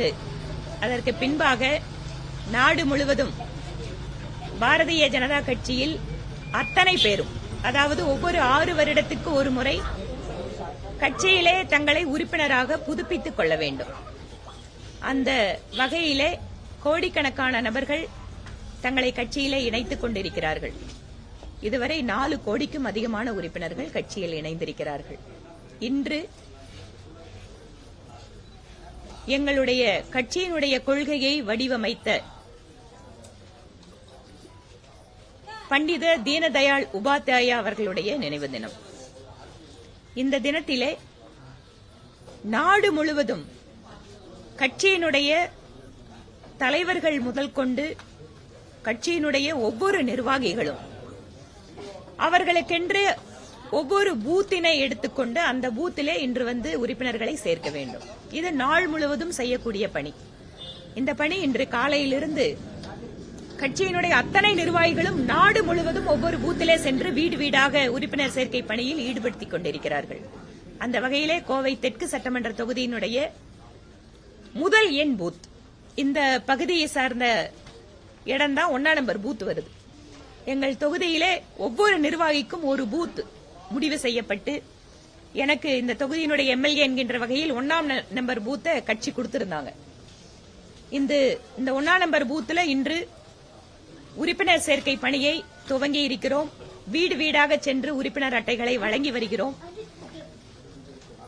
ஆண்டு அதற்கு பின்பாக நாடு முழுவதும் பாரதிய ஜனதா கட்சியில் அத்தனை பேரும் அதாவது ஒவ்வொரு ஆறு வருடத்துக்கு ஒரு முறை கட்சியிலே தங்களை உறுப்பினராக புதுப்பித்துக் கொள்ள வேண்டும். அந்த வகையிலே கோடிக்கணக்கான நபர்கள் தங்களை கட்சியிலே இணைத்துக் கொண்டிருக்கிறார்கள். இதுவரை நாலு கோடிக்கும் அதிகமான உறுப்பினர்கள் கட்சியில் இணைந்திருக்கிறார்கள். இன்று எங்களுடைய கட்சியினுடைய கொள்கையை வடிவமைத்த பண்டித தீனதயாள் உபாத்யாயா அவர்களுடைய நினைவு தினம். இந்த தினத்திலே நாடு முழுவதும் கட்சியினுடைய தலைவர்கள் முதல் கொண்டு கட்சியினுடைய ஒவ்வொரு நிர்வாகிகளும் அவர்களுக்கென்று ஒவ்வொரு பூத்தினை எடுத்துக்கொண்டு அந்த பூத்திலே இன்று வந்து உறுப்பினர்களை சேர்க்க வேண்டும். இது நாள் முழுவதும் செய்யக்கூடிய பணி. இந்த பணி இன்று காலையிலிருந்து கட்சியினுடைய அத்தனை நிர்வாகிகளும் நாடு முழுவதும் ஒவ்வொரு பூத்திலே சென்று வீடு வீடாக உறுப்பினர் சேர்க்கை பணியில் ஈடுபடுத்திக் கொண்டிருக்கிறார்கள். அந்த வகையிலே கோவை தெற்கு சட்டமன்ற தொகுதியினுடைய முதல் எண் பூத். இந்த பகுதியை சார்ந்த இடம்தான் ஒன்னா நம்பர் பூத் வருது. எங்கள் தொகுதியிலே ஒவ்வொரு நிர்வாகிக்கும் ஒரு பூத் முடிவு செய்யப்பட்டு எனக்கு இந்த தொகுதியினுடைய எம்எல்ஏ என்கின்ற வகையில் ஒன்னாம் ந- நம்பர் பூத்தை கட்சி கொடுத்திருந்தாங்க. இந்த இந்த ஒன்னாம் நம்பர் பூத்துல இன்று உறுப்பினர் சேர்க்கை பணியை துவங்கி இருக்கிறோம். வீடு வீடாக சென்று உறுப்பினர் அட்டைகளை வழங்கி வருகிறோம்.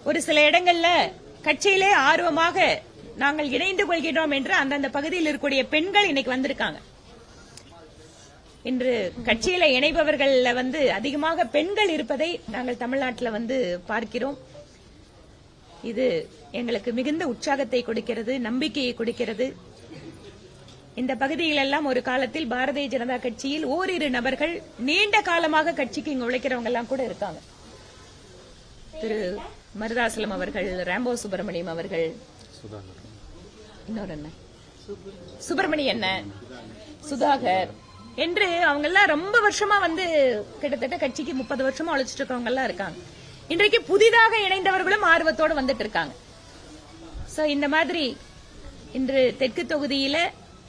ஒரு சில இடங்கள்ல கட்சியிலே ஆர்வமாக நாங்கள் இணைந்து கொள்கிறோம் என்று அந்தந்த பகுதியில் இருக்கக்கூடிய பெண்கள் இன்னைக்கு வந்திருக்காங்க. இன்று கட்சியில இணைபவர்கள்ல வந்து அதிகமாக பெண்கள் இருப்பதை நாங்கள் தமிழ்நாட்டில் வந்து பார்க்கிறோம். இது எங்களுக்கு மிகுந்த உற்சாகத்தை கொடுக்கிறது நம்பிக்கையை கொடுக்கிறது. இந்த பகுதியிலெல்லாம் ஒரு காலத்தில் பாரதிய ஜனதா கட்சியில் ஓரிரு நபர்கள் நீண்ட காலமாக கட்சிக்கு இங்க உழைக்கிறவங்க எல்லாம் கூட இருக்காங்க. திரு மருதாசலம் அவர்கள் ராம்போ சுப்பிரமணியம் அவர்கள். இன்னொரு அண்ணன். சுப்பிரமணிய அண்ணன் சுதாகர். என்று அவங்க எல்லாம் ரொம்ப வருஷமா வந்து கிட்டத்தட்ட கட்சிக்கு முப்பது வருஷமா உழைச்சிட்டு இருக்கவங்க எல்லாம் இருக்காங்க. இன்றைக்கு புதிதாக இணைந்தவர்களும் ஆர்வத்தோட வந்துட்டு இருக்காங்க சோ இந்த மாதிரி இன்று தெற்கு தொகுதியில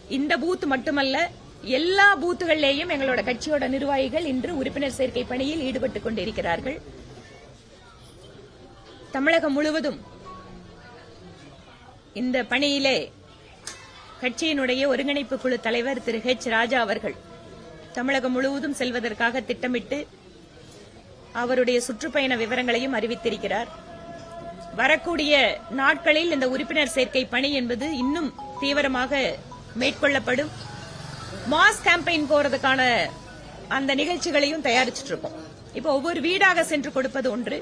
இந்த பூத் மட்டுமல்ல எல்லா பூத்துகளிலேயும் எங்களோட கட்சியோட நிர்வாகிகள் இன்று உறுப்பினர் சேர்க்கை பணியில் ஈடுபட்டுக் கொண்டிருக்கிறார்கள். தமிழகம் முழுவதும் இந்த பணியிலே கட்சியினுடைய ஒருங்கிணைப்பு குழு தலைவர் திரு ஹெச் ராஜா அவர்கள் தமிழகம் முழுவதும் செல்வதற்காக திட்டமிட்டு அவருடைய சுற்றுப்பயண விவரங்களையும் அறிவித்திருக்கிறார். வரக்கூடிய நாட்களில் இந்த உறுப்பினர் சேர்க்கை பணி என்பது இன்னும் தீவிரமாக மேற்கொள்ளப்படும். மாஸ் கேம்பெயின் போறதுக்கான அந்த நிகழ்ச்சிகளையும் தயாரிச்சிட்டு இருக்கோம் இப்போ ஒவ்வொரு வீடாக சென்று கொடுப்பது ஒன்று.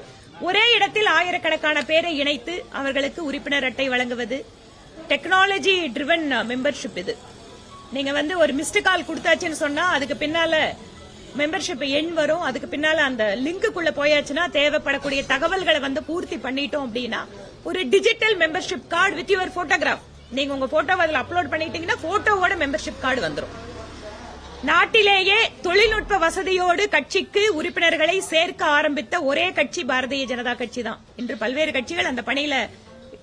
ஒரே இடத்தில் ஆயிரக்கணக்கான பேரை இணைத்து அவர்களுக்கு உறுப்பினர் அட்டை வழங்குவது. டெக்னாலஜி ட்ரிவன் மெம்பர்ஷிப் இது. நீங்க வந்து ஒரு மிஸ்டு கால் கொடுத்தாச்சுன்னு சொன்னா அதுக்கு பின்னால மெம்பர்ஷிப் எண் வரும். அதுக்கு பின்னால அந்த லிங்க்குள்ள போயாச்சுன்னா தேவைப்படக்கூடிய தகவல்களை வந்து பூர்த்தி பண்ணிட்டோம் அப்படின்னா ஒரு digital membership card with your photograph நீங்க உங்க போட்டோவை அதில் அப்லோட் பண்ணிட்டீங்கன்னா போட்டோவோட மெம்பர்ஷிப் கார்டு வந்துடும் நாட்டிலேயே தொழில்நுட்ப வசதியோடு கட்சிக்கு உறுப்பினர்களை சேர்க்க ஆரம்பித்த ஒரே கட்சி பாரதிய ஜனதா கட்சி தான். இன்று பல்வேறு கட்சிகள் அந்த பணியில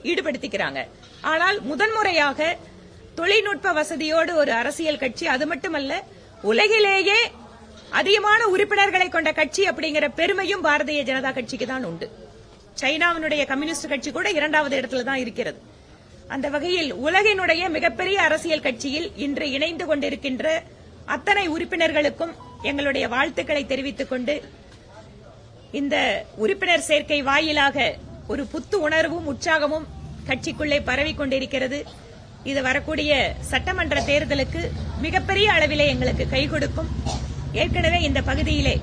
ஈடுபடுத்திக்கிறாங்க. ஆனால் முதன்முறையாக தொழில்நுட்ப வசதியோடு ஒரு அரசியல் கட்சி. அது மட்டுமல்ல உலகிலேயே அதிகமான உறுப்பினர்களை கொண்ட கட்சி அப்படிங்கிற பெருமையும் பாரதிய ஜனதா கட்சிக்கு தான் உண்டு. சைனாவினுடைய கம்யூனிஸ்ட் கட்சி கூட இரண்டாவது இடத்துல தான் இருக்கிறது. அந்த வகையில் உலகினுடைய மிகப்பெரிய அரசியல் கட்சியில் இன்று இணைந்து கொண்டிருக்கின்ற அத்தனை உறுப்பினர்களுக்கும் எங்களுடைய வாழ்த்துக்களை தெரிவித்துக் கொண்டு இந்த உறுப்பினர் சேர்க்கை வாயிலாக ஒரு புத்து உணர்வும் உற்சாகமும் கட்சிக்குள்ளே பரவிக் கொண்டிருக்கிறது. இது வரக்கூடிய சட்டமன்ற தேர்தலுக்கு மிகப்பெரிய அளவிலே எங்களுக்கு கை கொடுக்கும். ஏற்கனவே இந்த பகுதியிலே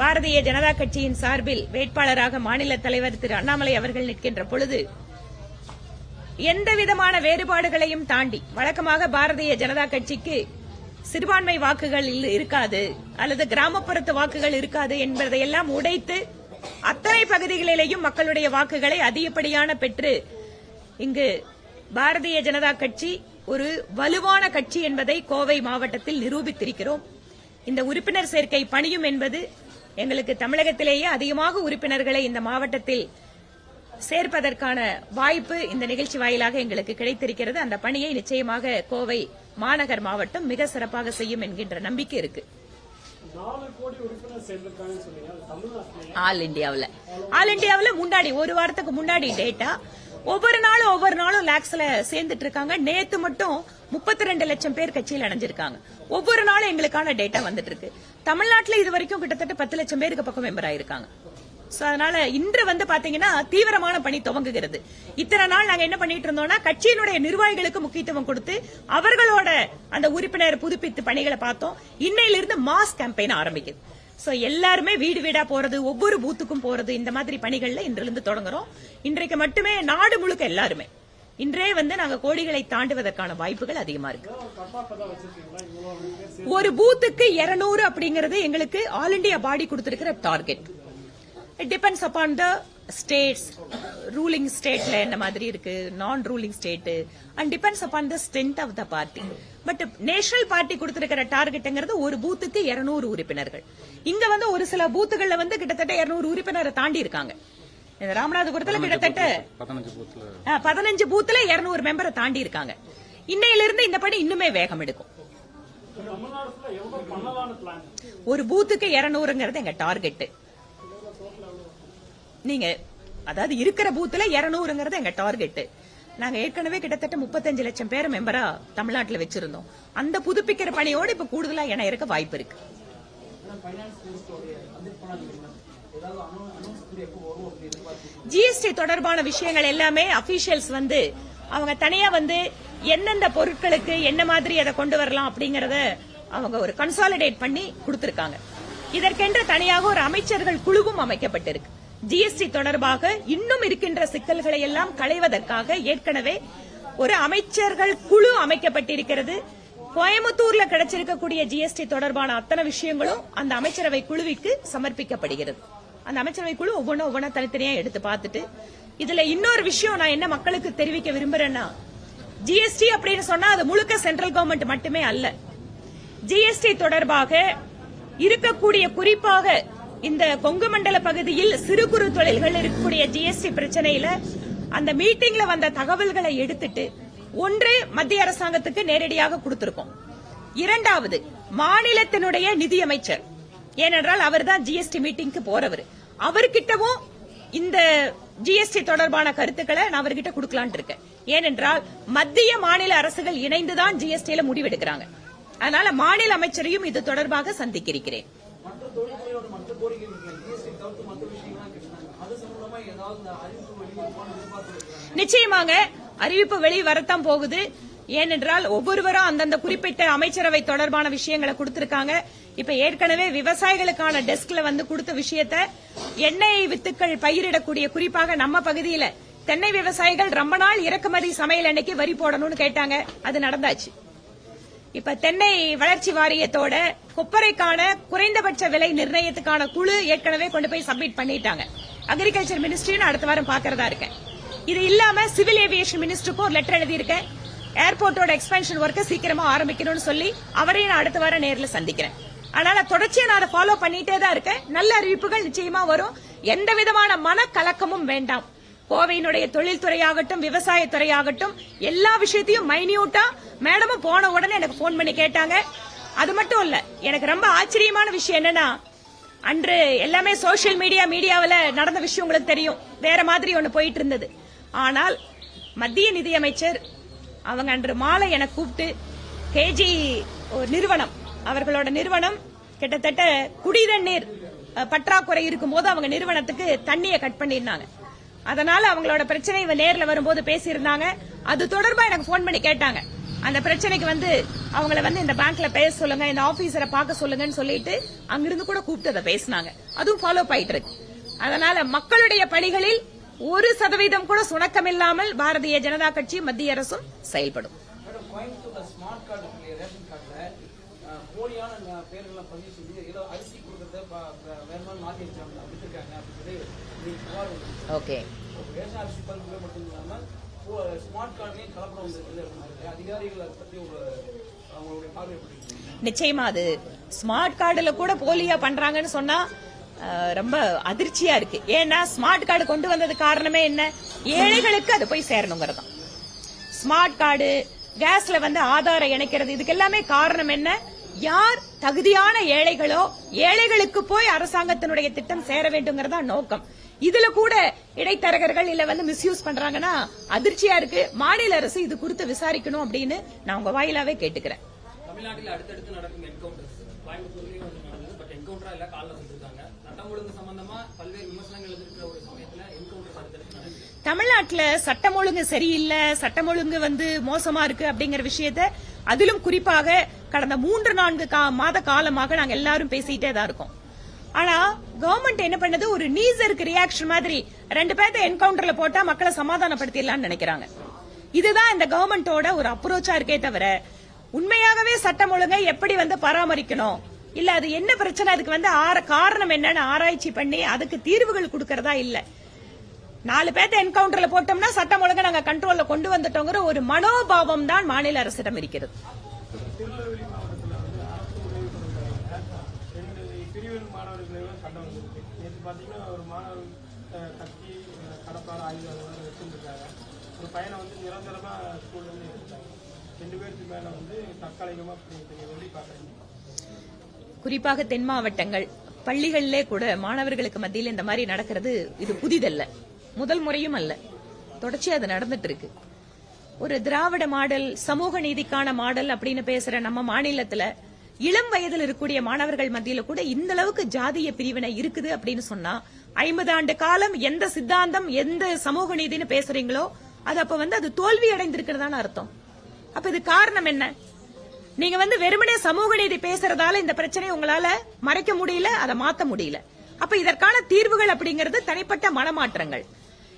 பாரதிய ஜனதா கட்சியின் சார்பில் வேட்பாளராக மாநில தலைவர் திரு அண்ணாமலை அவர்கள் நிற்கின்ற பொழுது எந்த விதமான வேறுபாடுகளையும் தாண்டி வழக்கமாக பாரதிய ஜனதா கட்சிக்கு சிறுபான்மை வாக்குகள் இருக்காது அல்லது கிராமப்புறத்து வாக்குகள் இருக்காது என்பதையெல்லாம் உடைத்து அத்தனை பகுதிகளிலேயும் மக்களுடைய வாக்குகளை அதிகப்படியான பெற்று இங்கு பாரதிய ஜனதா கட்சி ஒரு வலுவான கட்சி என்பதை கோவை மாவட்டத்தில் நிரூபித்திருக்கிறோம். இந்த உறுப்பினர் சேர்க்கை பணியும் என்பது எங்களுக்கு தமிழகத்திலேயே அதிகமாக உறுப்பினர்களை இந்த மாவட்டத்தில் சேர்ப்பதற்கான வாய்ப்பு இந்த நிகழ்ச்சி வாயிலாக எங்களுக்கு கிடைத்திருக்கிறது. அந்த பணியை நிச்சயமாக கோவை மாநகர் மாவட்டம் மிக சிறப்பாக செய்யும் என்கின்ற நம்பிக்கை இருக்கு. ஆல் இந்தியாவுல ஆல் இந்தியாவுல முன்னாடி ஒரு வாரத்துக்கு முன்னாடி டேட்டா. ஒவ்வொரு நாளும் ஒவ்வொரு நாளும் லேக்ஸ்ல சேர்ந்துட்டு இருக்காங்க. நேத்து மட்டும் முப்பத்தி ரெண்டு லட்சம் பேர் கட்சியில் அடைஞ்சிருக்காங்க ஒவ்வொரு நாளும் எங்களுக்கான டேட்டா வந்துட்டு இருக்கு. தமிழ்நாட்டுல இது வரைக்கும் கிட்டத்தட்ட பத்து லட்சம் பேருக்கு பக்கம் மெம்பர் ஆயிருக்காங்க. சோ அதனால இன்று வந்து பாத்தீங்கன்னா தீவிரமான பணி துவங்குகிறது. இத்தனை நாள் நாங்க என்ன பண்ணிட்டு இருந்தோம்னா கட்சியினுடைய நிர்வாகிகளுக்கு முக்கியத்துவம் கொடுத்து அவர்களோட அந்த உறுப்பினர் புதுப்பித்து பணிகளை பார்த்தோம். இன்னையிலிருந்து மாஸ் கேம்பெயின் ஆரம்பிக்குது. சோ எல்லாருமே வீடு வீடா போறது ஒவ்வொரு பூத்துக்கும் போறது இந்த மாதிரி பணிகள்ல இன்றிலிருந்து தொடங்குறோம். இன்றைக்கு மட்டுமே நாடு முழுக்க எல்லாருமே. இன்றே வந்து நாங்க கோடிகளை தாண்டுவதற்கான வாய்ப்புகள் அதிகமா இருக்கு. ஒரு பூத்துக்கு 200 அப்படிங்கறது எங்களுக்கு ஆல் இண்டியா பாடி கொடுத்திருக்கிற target. It depends upon the states ruling ஸ்டேட்ல என்ன மாதிரி இருக்கு? நான் ruling state and depends upon the strength of the party but national party கொடுத்திருக்கிற டார்கெட்ங்கிறது ஒரு பூத்துக்கு 200 உறுப்பினர்கள். இங்க வந்து ஒரு சில பூத்துகள்ல வந்து கிட்டத்தட்ட 200 உறுப்பினரை தாண்டி இருக்காங்க. இந்த ராமநாதபுரத்துல கிட்டத்தட்ட பதினஞ்சு பூத்துல 200 மெம்பரை தாண்டி இருக்காங்க. இன்னையில இருந்து இந்த பணி இன்னுமே வேகம் எடுக்கும். ஒரு பூத்துக்கு 200ங்கிறது எங்க டார்கெட் நீங்க அதாவது இருக்கிற பூத்துல 200ங்கிறது எங்க டார்கெட் நாங்க ஏற்கனவே கிட்டத்தட்ட முப்பத்தஞ்சு லட்சம் பேர் மெம்பரா தமிழ்நாட்டுல வச்சிருந்தோம். அந்த புதுப்பிக்கிற பணியோட இப்ப கூடுதலா என இருக்க வாய்ப்பு இருக்கு. ஜிஎஸ்டி தொடர்பான விஷயங்கள் எல்லாமே அபிஷியல்ஸ் வந்து அவங்க தனியா வந்து எந்தெந்த பொருட்களுக்கு என்ன மாதிரி அதை கொண்டு வரலாம் அப்படிங்கறத அவங்க ஒரு கன்சாலிடேட் பண்ணி கொடுத்திருக்காங்க. இதற்கென்று தனியாக ஒரு அமைச்சர்கள் குழுவும் அமைக்கப்பட்டிருக்கு. ஜிஎஸ்டி தொடர்பாக இன்னும் இருக்கின்ற சிக்கல்களை எல்லாம் களைவதற்காக ஏற்கனவே ஒரு அமைச்சர்கள் குழு அமைக்கப்பட்டிருக்கிறது. கோயம்புத்தூர்ல கிடைச்சிருக்கக்கூடிய ஜிஎஸ்டி தொடர்பான அத்தனை விஷயங்களும் அந்த அமைச்சரவை குழுவிற்கு சமர்ப்பிக்கப்படுகிறது. அந்த அமைச்சரவை குழு ஒவ்வொன்றும் ஒவ்வொன்றா தனித்தனியா எடுத்து பார்த்துட்டு இதுல இன்னொரு விஷயம் நான் என்ன மக்களுக்கு தெரிவிக்க விரும்புறேன்னா ஜிஎஸ்டி அப்படின்னு சொன்னா அது முழுக்க சென்ட்ரல் கவர்மெண்ட் மட்டுமே அல்ல. ஜிஎஸ்டி தொடர்பாக இருக்கக்கூடிய குறிப்பாக இந்த கொங்கு மண்டல பகுதியில் சிறு குறு தொழில்கள் இருக்கக்கூடிய ஜிஎஸ்டி பிரச்சனையில அந்த மீட்டிங்ல வந்த தகவல்களை எடுத்துட்டு ஒன்று மத்திய அரசாங்கத்துக்கு நேரடியாக கொடுத்திருக்கோம். இரண்டாவது மாநிலத்தினுடைய நிதியமைச்சர். ஏனென்றால் அவர் தான் ஜிஎஸ்டி மீட்டிங்க்கு போறவர். அவர்கிட்டவும் இந்த ஜிஎஸ்டி தொடர்பான கருத்துக்களை நான் அவர்கிட்ட கொடுக்கலான் இருக்கேன். ஏனென்றால் மத்திய மாநில அரசுகள் இணைந்துதான் ஜிஎஸ்டியில முடிவெடுக்கிறாங்க. அதனால மாநில அமைச்சரையும் இது தொடர்பாக சந்திக்கிறேன். இருக்கிறேன் மற்ற ஜிஎஸ்டி தவிர்த்து மற்ற விஷயங்கள்லாம் கேட்டாங்க அது சம்பந்தமா ஏதாவது இந்த அறிவிப்பு வெளியிடுவான்னு எதிர்பார்த்து நிச்சயமாக அறிவிப்பு வெளி வரத்தான் போகுது. ஏனென்றால் ஒவ்வொருவரும் அந்தந்த குறிப்பிட்ட அமைச்சரவை தொடர்பான விஷயங்களை கொடுத்திருக்காங்க. இப்ப ஏற்கனவே விவசாயிகளுக்கான டெஸ்க்ல வந்து கொடுத்த விஷயத்த எண்ணெய் வித்துக்கள் பயிரிடக்கூடிய குறிப்பாக நம்ம பகுதியில தென்னை விவசாயிகள் ரொம்ப நாள் இறக்குமதி சமையல் அன்னைக்கு வரி போடணும்னு கேட்டாங்க. அது நடந்தாச்சு. இப்ப தென்னை வளர்ச்சி வாரியத்தோட கொப்பரைக்கான குறைந்தபட்ச விலை நிர்ணயத்துக்கான குழு ஏற்கனவே கொண்டு போய் சப்மிட் பண்ணிட்டாங்க. அக்ரிகல்ச்சர் மினிஸ்ட்ரின்னு அடுத்த வாரம் பாக்குறதா இருக்கேன். இது இல்லாம சிவில் ஏவியேஷன் மினிஸ்டருக்கும் ஒரு லெட்டர் எழுதியிருக்கேன். ஏர்போர்ட்டோட எக்ஸ்பென்ஷன் ஒர்க்கை சீக்கிரமா ஆரம்பிக்கணும்னு சொல்லி அவரையும் நான் அடுத்த வாரம் நேரில் சந்திக்கிறேன். அதனால தொடர்ச்சியா நான் அதை ஃபாலோ பண்ணிட்டே தான் இருக்கேன். நல்ல அறிவிப்புகள் நிச்சயமா வரும். எந்த விதமான மனக்கலக்கமும் வேண்டாம். கோவையினுடைய தொழில்துறையாகட்டும் விவசாயத்துறையாகட்டும் எல்லா விஷயத்தையும் மைன்யூட்டா மேடமும் போன உடனே எனக்கு போன் பண்ணி கேட்டாங்க. அது மட்டும் இல்ல எனக்கு ரொம்ப ஆச்சரியமான விஷயம் என்னன்னா அன்று எல்லாமே சோஷியல் மீடியா மீடியாவில் நடந்த விஷயம் உங்களுக்கு தெரியும். வேற மாதிரி ஒன்று போயிட்டு இருந்தது. ஆனால் மத்திய நிதியமைச்சர் அவங்க அன்று மாலை என கூப்பிட்டு கேஜி நிறுவனம் அவர்களோட நிறுவனம் கிட்டத்தட்ட குடிதண்ணீர் அஹ், பற்றாக்குறை இருக்கும்போது அவங்க நிறுவனத்துக்கு தண்ணியை கட் பண்ணியிருந்தாங்க. அதனால அவங்களோட பிரச்சனை இவ நேர்ல வரும்போது பேசியிருந்தாங்க. அது தொடர்பா எனக்கு ஃபோன் பண்ணி கேட்டாங்க. அந்த பிரச்சனைக்கு வந்து அவங்கள வந்து இந்த பேங்க்ல பேச சொல்லுங்க இந்த ஆபீசரை பார்க்க சொல்லுங்கன்னு சொல்லிட்டு அங்கிருந்து கூட கூப்பிட்டு அதை பேசினாங்க. அதுவும் ஃபாலோ ஆயிட்டு இருக்கு. அதனால மக்களுடைய பணிகளில் ஒரு சதவீதம் கூட சுணக்கம் இல்லாமல் பாரதிய ஜனதா கட்சி மத்திய அரசும் செயல்படும் மேடம் கோயம்புத்தூர்ல ஸ்மார்ட் கார்டு இருக்கு ரேஷன் கார்டுல அஹ், போலியான அஹ், பேர்கள்லாம் பதிவு செஞ்சு ஏதோ அரிசி கொடுக்கறத வேற மாதிரி மாத்தி வச்சாங்க விட்டுருக்காங்க அப்படின்னு சொல்லி புகார். ஓகே. ரேஷன் அரிசி பருப்புல மட்டும் இல்லாம போ- ஸ்மார்ட் கார்டுலயும் கலப்படம் வந்திருக்குது அதிகாரிகள் அதை பத்தி ஒரு அவங்களுடைய பார்வை? நிச்சயமா அது ஸ்மார்ட் கார்டுல கூட போலியா பண்றாங்கன்னு சொன்னா ரொம்ப அதிர்ச்சியா இருக்கு. ஏன்னா ஸ்மார்ட் கார்டு கொண்டு வந்தது காரணமே என்ன? ஏழைகளுக்கு அது போய் சேரணுங்கிறது ஸ்மார்ட் கார்டு கேஸ்ல வந்து ஆதாரம் இணைக்கிறது இதுக்கு எல்லாமே காரணம் என்ன? யார் தகுதியான ஏழைகளோ ஏழைகளுக்கு போய் அரசாங்கத்தினுடைய திட்டம் சேர வேண்டுங்கிறதா நோக்கம். இதுல கூட இடைத்தரகர்கள் இல்ல வந்து மிஸ்யூஸ் பண்றாங்கன்னா அதிர்ச்சியா இருக்கு. மாநில அரசு இது குறித்து விசாரிக்கணும் அப்படின்னு நான் உங்க வாயிலாவே கேட்டுக்கிறேன். தமிழ்நாட்டில் அடுத்தடுத்து நடக்கும் என்கவுண்டர்ஸ் கோயம்புத்தூர்லயும் வந்து நடந்தது பட் என்கவுண்டரா இல்ல காலில் வந்திருக்காங்க சட்டம் ஒழுங்கு சம்பந்தமா பல்வேறு விமர்சனங்கள் இருக்கிற ஒரு சமயத்துல என்கவுண்டர்ஸ் அடுத்தடுத்து நடக்குது. தமிழ்நாட்டுல சட்டம் ஒழுங்கு சரியில்லை சட்டம் ஒழுங்கு வந்து மோசமா இருக்கு அப்படிங்கிற விஷயத்த அதிலும் குறிப்பாக கடந்த மூன்று நான்கு கா- மாத காலமாக நாங்க எல்லாரும் பேசிட்டே தான் இருக்கோம். ஆனா கவர்மெண்ட் என்ன பண்ணது? ஒரு நீசருக்கு ரியாக்ஷன் மாதிரி ரெண்டு பேர்த்த என்கவுண்டர்ல போட்டா மக்களை சமாதானப்படுத்திடலாம்னு நினைக்கிறாங்க. இதுதான் இந்த கவர்மெண்டோட ஒரு அப்ரோச்சா இருக்கே தவிர உண்மையாகவே சட்டம் ஒழுங்கை எப்படி வந்து பராமரிக்கணும்? இல்ல அது என்ன பிரச்சனை? அதுக்கு வந்து ஆற காரணம் என்னன்னு ஆராய்ச்சி பண்ணி அதுக்கு தீர்வுகள் கொடுக்கறதா இல்லை. நாலு பேர்த்த என்கவுண்டர்ல போட்டோம்னா சட்டம் ஒழுங்கு நாங்க கண்ட்ரோல்ல கொண்டு வந்துட்டோங்கிற ஒரு மனோபாவம் தான் மாநில அரசிடம் இருக்கிறது. குறிப்பாக தென் மாவட்டங்கள் பள்ளிகளிலே கூட மாணவர்களுக்கு மத்தியில் இந்த மாதிரி நடக்கிறது இது புதிதல்ல. முதல் முறையும் அல்ல. தொடர்ச்சியா அது நடந்துட்டு இருக்கு ஒரு திராவிட மாடல் சமூக நீதிக்கான மாடல் அப்படின்னு பேசுற நம்ம மாநிலத்துல இளம் வயதில் இருக்கக்கூடிய மாணவர்கள் மத்தியில கூட இந்த அளவுக்கு ஜாதிய பிரிவினை இருக்குது அப்படின்னு சொன்னா ஐம்பது ஆண்டு காலம் எந்த சித்தாந்தம் எந்த சமூக நீதின்னு பேசுறீங்களோ அது அப்ப வந்து அது தோல்வி அடைந்திருக்கிறதான அர்த்தம். அப்ப இது காரணம் என்ன? நீங்க வந்து வெறுமனே சமூக நீதி பேசுறதால இந்த பிரச்சனையை உங்களால மறைக்க முடியல அதை மாத்த முடியல. அப்ப இதற்கான தீர்வுகள் அப்படிங்கிறது தனிப்பட்ட மனமாற்றங்கள்.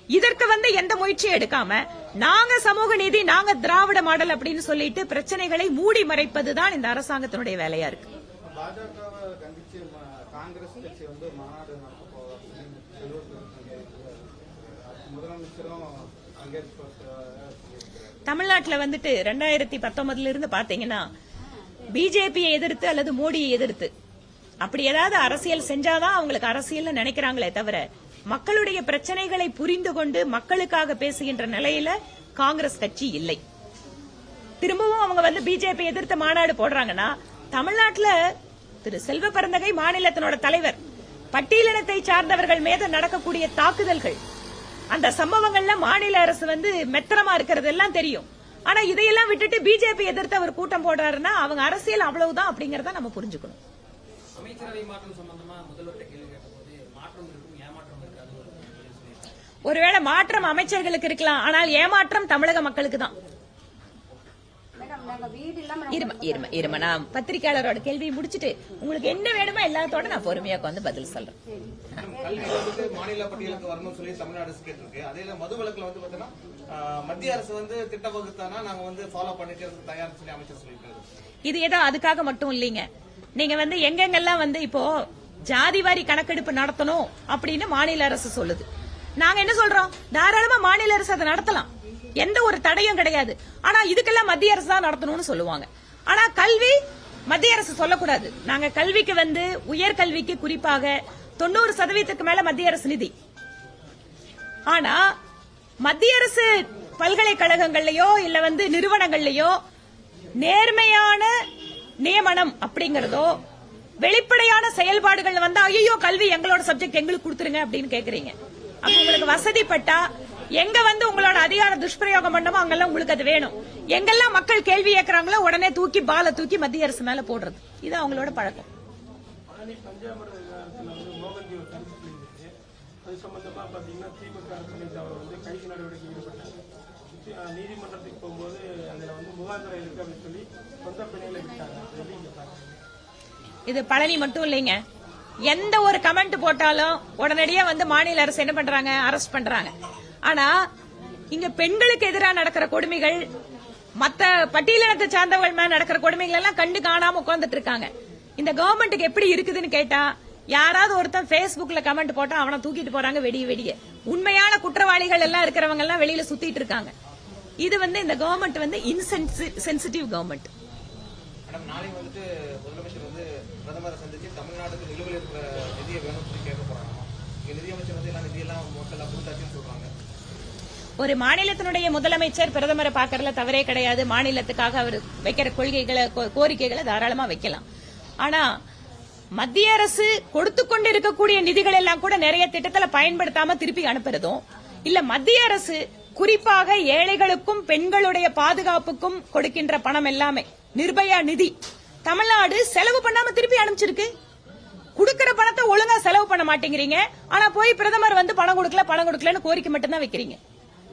இதற்கு வந்து எந்த முயற்சியும் எடுக்காம நாங்க சமூக நீதி நாங்க திராவிட மாடல் அப்படின்னு சொல்லிட்டு பிரச்சனைகளை மூடி மறைப்பதுதான் இந்த அரசாங்கத்தினுடைய வேலையா இருக்கு. தமிழ்நாட்டுல வந்துட்டு ரெண்டாயிரத்தி பத்தொன்பதுல இருந்து பாத்தீங்கன்னா பிஜேபியை எதிர்த்து அல்லது மோடியை எதிர்த்து அப்படி ஏதாவது அரசியல் செஞ்சாதான் அவங்களுக்கு அரசியல் நினைக்கிறாங்களே தவிர மக்களுடைய பிரச்சனைகளை புரிந்து கொண்டு மக்களுக்காக பேசுகின்ற நிலையில காங்கிரஸ் கட்சி இல்லை. திரும்பவும் அவங்க வந்து பிஜேபி எதிர்த்து மாநாடு போடுறாங்கன்னா தமிழ்நாட்டுல திரு செல்வ பரந்தகை மாநிலத்தினோட தலைவர் பட்டியலினத்தை சார்ந்தவர்கள் மீது நடக்கக்கூடிய தாக்குதல்கள் அந்த சம்பவங்கள்ல மாநில அரசு வந்து மெத்தனமா இருக்கிறது எல்லாம் தெரியும். ஆனா இதையெல்லாம் விட்டுட்டு பிஜேபி எதிர்த்து அவர் கூட்டம் போடுறாருன்னா அவங்க அரசியல் அவ்வளவுதான் அப்படிங்கறத நம்ம புரிஞ்சுக்கணும். அமைச்சரவை மாற்றம் சம்பந்தமா முதல்வர்கிட்ட கேள்வி கேட்டபோது மாற்றம் இருக்கும் ஏமாற்றம் இருக்காது ஒரு கேள்வி சொல்லியிருக்காங்க ஒருவேளை மாற்றம் அமைச்சர்களுக்கு இருக்கலாம். ஆனால் ஏமாற்றம் தமிழக மக்களுக்கு தான். இரும நான் பத்திரிகையாளரோட கேள்வியை முடிச்சிட்டு உங்களுக்கு என்ன வேணுமோ எல்லாத்தோட நான் பொறுமையா உட்காந்து பதில் சொல்றேன். கல்வி வந்து மாநில பட்டியலுக்கு வரணும்னு சொல்லி தமிழ்நாடு அரசு கேட்டிருக்கு. அதே மாதிரி மது விலக்குல வந்து பாத்தீங்கன்னா ஆஹ், மத்திய அரசு வந்து திட்டம் வகுத்தானா நாங்க வந்து ஃபாலோ பண்ணிக்கிறதுக்கு தயார்னு சொல்லி அமைச்சர் சொல்லியிருக்காரு. இது ஏதோ அதுக்காக மட்டும் இல்லைங்க. நீங்க வந்து எங்கெங்கெல்லாம் வந்து இப்போ ஜாதி வாரி கணக்கெடுப்பு நடத்தணும் அப்படின்னு மாநில அரசு சொல்லுது. நாங்க என்ன சொல்றோம்? தாராளமா மாநில அரசு அதை நடத்தலாம். எந்த ஒரு தடையும் கிடையாது. ஆனா இதுக்கெல்லாம் மத்திய அரசு தான் நடத்தணும்னு சொல்லுவாங்க. ஆனா கல்வி மத்திய அரசு சொல்லக்கூடாது. நாங்க கல்விக்கு வந்து உயர்கல்விக்கு குறிப்பாக தொண்ணூறு சதவீதத்துக்கு மேல மத்திய அரசு நிதி. ஆனா மத்திய அரசு பல்கலைக்கழகங்கள்லயோ இல்ல வந்து நிறுவனங்கள்லயோ நேர்மையான நியமனம் அப்படிங்கறதோ வெளிப்படையான செயல்பாடுகள் வந்து ஐயோ கல்வி எங்களோட சப்ஜெக்ட் எங்களுக்கு கொடுத்துருங்க அப்படின்னு கேக்குறீங்க. அப்ப உங்களுக்கு வசதிப்பட்டா எங்க வந்து உங்களோட அதிகார துஷ்பிரயோகம் பண்ணமோ அங்கெல்லாம் உங்களுக்கு அது வேணும். எங்கெல்லாம் மக்கள் கேள்வி கேட்கறாங்களோ உடனே தூக்கி பால தூக்கி மத்திய அரசு மேல போடுறது. இது அவங்களோட பழக்கம். நீதிமன்றத்துக்கு போகும்போது வந்து முகாந்திரம் இருக்கு அப்படின்னு சொல்லி சொந்த பிணையில விட்டாங்க இது பழனி மட்டும் இல்லைங்க. எந்த ஒரு கமெண்ட் போட்டாலும் உடனடியா வந்து மாநில அரசு என்ன பண்றாங்க? அரெஸ்ட் பண்றாங்க. ஆனா இங்க பெண்களுக்கு எதிராக நடக்கிற கொடுமைகள் மத்த பட்டியலினத்தை சார்ந்தவர்கள் மேல நடக்கிற கொடுமைகள் எல்லாம் கண்டு காணாம உட்கார்ந்துட்டு இருக்காங்க. இந்த கவர்மெண்ட்டுக்கு எப்படி இருக்குதுன்னு கேட்டா யாராவது ஒருத்தன் பேஸ்புக்ல கமெண்ட் போட்டா அவனை தூக்கிட்டு போறாங்க வெடிய வெடிய. உண்மையான குற்றவாளிகள் எல்லாம் இருக்கிறவங்க எல்லாம் வெளியில சுத்திட்டு இருக்காங்க. இது வந்து இந்த கவர்மெண்ட் வந்து இன்சென்சிட்டிவ் கவர்மெண்ட் மேடம் நாளை வந்துட்டு முதலமைச்சர் வந்து பிரதமரை சந்திச்சு தமிழ்நாட்டுக்கு நிலுவையில் இருக்கிற நிதியை வேணும்னு சொல்லி கேட்க போறாங்க இங்க நிதியமைச்சர் வந்து எல்லாம் நிதியெல்லாம் மொத்தம் கொடுத்தாச்சுன்னு சொல்றாங்க ஒரு மாநிலத்தினுடைய முதலமைச்சர் பிரதமரை பாக்கறதுல தவறே கிடையாது. மாநிலத்துக்காக அவர் வைக்கிற கொள்கைகளை கோ- கோரிக்கைகளை தாராளமா வைக்கலாம். ஆனா மத்திய அரசு கொடுத்து கொண்டு இருக்கக்கூடிய நிதிகள் எல்லாம் கூட நிறைய திட்டத்துல பயன்படுத்தாம திருப்பி அனுப்புறதும் இல்ல மத்திய அரசு குறிப்பாக ஏழைகளுக்கும் பெண்களுடைய பாதுகாப்புக்கும் கொடுக்கின்ற பணம் எல்லாமே நிர்பயா நிதி தமிழ்நாடு செலவு பண்ணாம திருப்பி அனுப்பிச்சிருக்கு. கொடுக்கற பணத்தை ஒழுங்கா செலவு பண்ண மாட்டேங்கிறீங்க. ஆனா போய் பிரதமர் வந்து பணம் கொடுக்கல பணம் கொடுக்கலன்னு கோரிக்கை மட்டும்தான் வைக்கிறீங்க.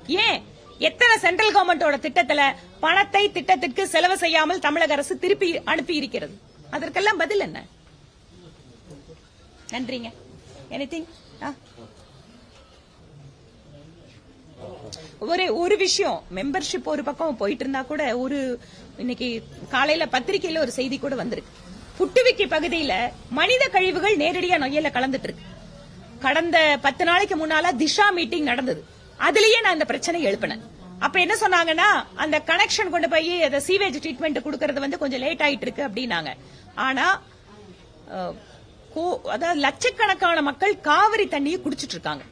ஏன்? எத்தனை சென்ட்ரல் கவர்மெண்டோட திட்டத்துல பணத்தை திட்டத்திற்கு செலவு செய்யாமல் தமிழக அரசு திருப்பி அனுப்பி இருக்கிறது அதற்கெல்லாம் பதில் என்ன? நன்றிங்க. எனிதிங் ஒரே ஒரு விஷயம். மெம்பர்ஷிப் ஒரு பக்கம் போயிட்டு இருந்தா கூட ஒரு இன்னைக்கு காலையில பத்திரிகையில ஒரு செய்தி கூட வந்திருக்கு. புட்டுவிக்கி பகுதியில மனித கழிவுகள் நேரடியா நொய்யல கலந்துட்டு இருக்கு. கடந்த பத்து நாளைக்கு முன்னால திஷா மீட்டிங் நடந்தது. அதுலயே நான் இந்த பிரச்சனை எழுப்பினேன். அப்ப என்ன சொன்னாங்கன்னா அந்த கனெக்ஷன் கொண்டு போய் அந்த சீவேஜ் ட்ரீட்மெண்ட் கொடுக்கறது வந்து கொஞ்சம் லேட் ஆயிட்டு இருக்கு அப்படின்னாங்க. ஆனா அதாவது லட்சக்கணக்கான மக்கள் காவிரி தண்ணியை குடிச்சிட்டு இருக்காங்க.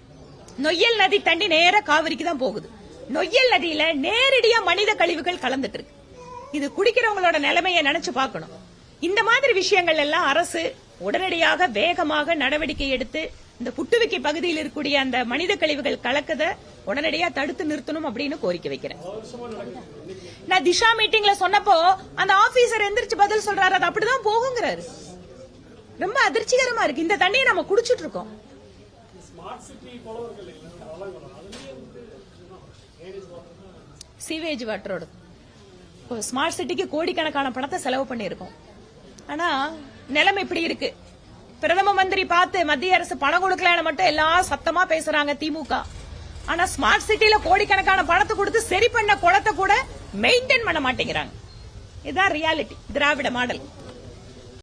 நொய்யல் நதி தண்ணி நேர காவிரிக்கு தான் போகுது. நொய்யல் நதியில நேரடியா மனித கழிவுகள் கலந்துட்டு இருக்கு. இது குடிக்கிறவங்களோட நிலைமையை நினைச்சு பார்க்கணும். இந்த மாதிரி விஷயங்கள் எல்லாம் அரசு உடனடியாக வேகமாக நடவடிக்கை எடுத்து இந்த புட்டுவிக்கை பகுதியில் இருக்கக்கூடிய அந்த மனித கழிவுகள் கலக்கத உடனடியா தடுத்து நிறுத்தணும் அப்படின்னு கோரிக்கை வைக்கிறேன். நான் திஷா மீட்டிங்ல சொன்னப்போ அந்த ஆபீசர் எந்திரிச்சு பதில் சொல்றாரு. அது அப்படிதான் போகுங்கிறாரு. ரொம்ப அதிர்ச்சிகரமா இருக்கு. இந்த தண்ணியை நம்ம குடிச்சிட்டு இருக்கோம். சீவேஜ் வாட்டரோட ஸ்மார்ட் சிட்டிக்கு கோடிக்கணக்கான பணத்தை செலவு பண்ணியிருக்கோம். ஆனா நிலைமை இப்படி இருக்கு. பிரதம மந்திரி பார்த்து மத்திய அரசு பணம் கொடுக்கலன்னு மட்டும் எல்லாம் சத்தமா பேசுறாங்க திமுக. ஆனா ஸ்மார்ட் சிட்டில கோடிக்கணக்கான பணத்தை கொடுத்து சரி பண்ண குளத்தை கூட மெயின்டைன் பண்ண மாட்டேங்கிறாங்க. இதுதான் ரியாலிட்டி திராவிட மாடல்.